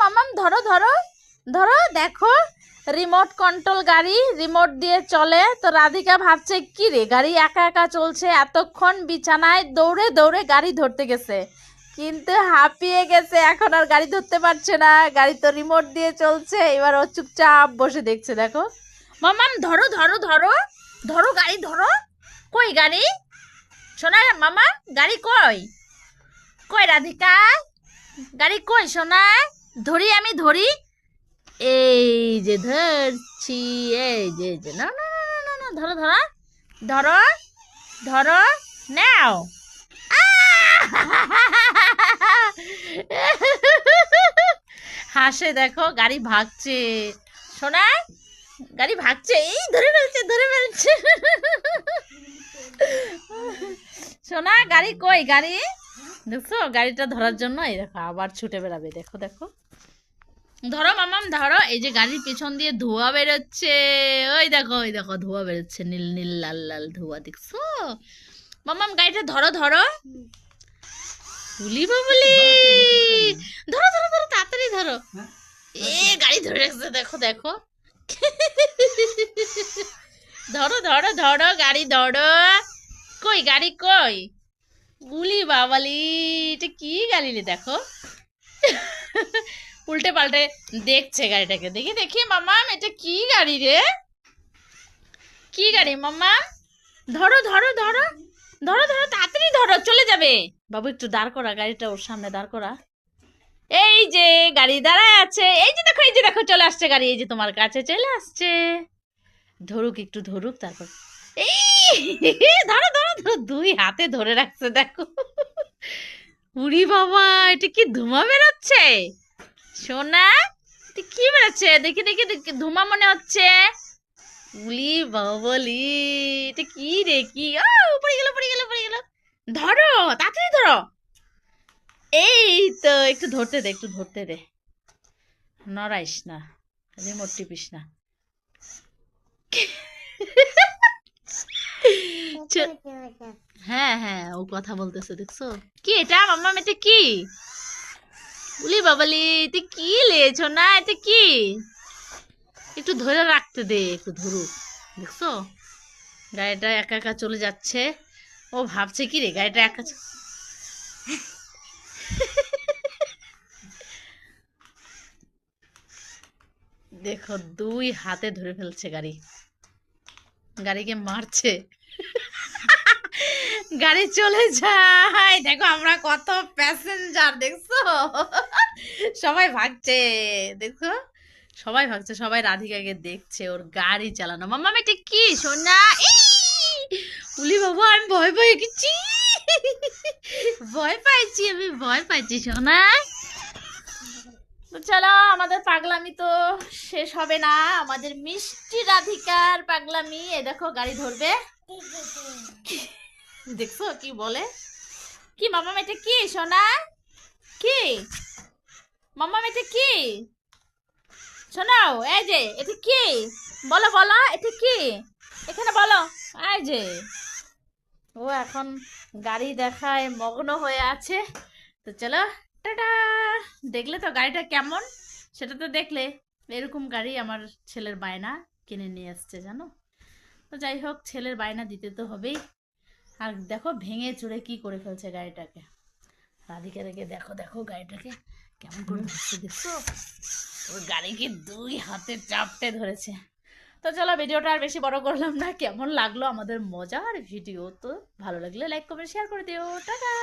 মামাম, ধরো ধরো। ধরো, দেখো। রিমোট কন্ট্রোল গাড়ি রিমোট দিয়ে চলে। তো রাধিকা ভাবছে, কি রে, গাড়ি একা একা চলছে? এতক্ষণ বিছানায় দৌড়ে দৌড়ে গাড়ি ধরতে গেছে। কিন্তু হাঁপিয়ে গেছে, এখন আর গাড়ি ধরতে পারছে না। গাড়ি তো রিমোট দিয়ে চলছে। এবার ও চুপচাপ বসে দেখছে, দেখো। মামাম, ধরো ধরো ধরো। ধরো গাড়ি, ধরো। কই গাড়ি? সোনা, মামা, গাড়ি কই? কই রাধিকা? গাড়ি কই, সোনা? ধরি আমি ধরি। এই যে ধরছি এই যে যে। না না না না, না ধরো ধরো। ধরো ধরো নাও। হাসে দেখো গাড়ি ভাগছে। সোনা গাড়ি ভাগছে। এই ধরে ফেলছে ধরে ফেলছে। সোনা গাড়ি কই? গাড়ি দেখছ? গাড়িটা ধরার জন্য এই দেখো, আবার ছুটে বেড়াবে। দেখো দেখো। ধরো মামাম, ধরো, এই যে গাড়ির পিছন দিয়ে ধোঁয়া বেরোচ্ছে। ওই দেখো ওই দেখো, ধোঁয়া বেরোচ্ছে, নীল নীল, লাল লাল ধোঁয়া, দেখছ? মামাম, গাড়িটা ধরো ধরো। বলি ধরো ধরো ধরো, তাড়াতাড়ি ধরো। এ, গাড়ি ধরে রাখছে, দেখো দেখো। ধরো ধরো ধরো, গাড়ি ধরো। কই, গাড়ি কই? গুলি, বাবালি, এটা কি রে দেখো? উল্টে পাল্টে দেখছে গাড়িটাকে। দেখি দেখি মামাম এটা কি গাড়ি রে? কি গাড়ি মামা ধরো ধরো ধরো ধরো ধরো, তাড়াতাড়ি ধরো, চলে যাবে। বাবু, একটু দাঁড় করা, গাড়িটা ওর সামনে দাঁড় করা। এই যে, গাড়ি দাঁড়ায় আছে। এই যে দেখো, এই যে দেখো, চলে আসছে গাড়ি। এই যে তোমার কাছে চলে আসছে। ধরুক, একটু ধরুক, তারপর। এই ধরো ধরো ধরো দুই হাতে ধরে রাখছে, দেখো। উড়ি বাবা, এটা কি ধুমা বেরোচ্ছে? সোনা কি বেরোচ্ছে? দেখি দেখি ধুমা মনে হচ্ছে। উলি বাবলি এটা কি রে, কি? ও, পড়ে গেল পড়ে গেল পড়ে গেল। ধরো, তাড়াতাড়ি ধরো। এই তো, একটু ধরতে দে, একটু ধরতে দে। নড়াইস না রিমোট টিপিস না। হ্যাঁ হ্যাঁ ও কথা বলতেছে, দেখছ? কি এটা? মাম্মা এটা কি? উলি বাবালি এটা কি লেছো না এটা কি? একটু ধরে রাখতে দে, একটু ধরুক, দেখছ? গাড়িটা একা একা চলে যাচ্ছে। ও ভাবছে কি রে, গাড়িটা একা দেখো, দুই হাতে ধরে ফেলছে গাড়ি। গাড়িকে মারছে। গাড়ি চলে যায়। দেখো আমরা কত প্যাসেঞ্জার দেখছ? সবাই ভাগছে, দেখছ? সবাই ভাগছে, সবাই রাধিকাকে দেখছে, ওর গাড়ি চালানো। মাম্মা এটা কি? সোনা! উলি বাবা, আমি ভয় পেয়ে গেছি। ভয় পাইছি, আমি ভয় পাইছি, সোনা। চলো, আমাদের পাগলামি তো শেষ হবে না। আমাদের মিষ্টি রাধিকার পাগলামি এ দেখো, গাড়ি ধরবে। দেখছ কি বলে? কি, মামা এটা কি, সোনা? কি? মামা এটা কি? শোনাও, এই যে, এটা কি? বলো বলো, এটা কি? এখানে বলো, এই যে। ও এখন গাড়ি দেখায় মগ্ন হয়ে আছে। তো চলো, টাটা! দেখলে তো গাড়িটা কেমন? সেটা তো দেখলে। এরকম গাড়ি আমার ছেলের বায়না কিনে নিয়ে আসছে, জানো? তো যাই হোক, ছেলের বায়না দিতে তো হবেই। আর দেখো ভেঙে চুড়ে কি করে ফেলছে গাড়িটাকে। রাধিকা রেখে দেখো দেখো গাড়িটাকে কেমন করে ধরছে, দেখছ? ওর গাড়িকে দুই হাতে চাপটে ধরেছে। তো চলো ভিডিওটা আর বেশি বড় করলাম না, কেমন লাগল আমাদের মজার ভিডিও? তো ভালো লাগলে লাইক কমেন্ট শেয়ার করে দিও। টাটা!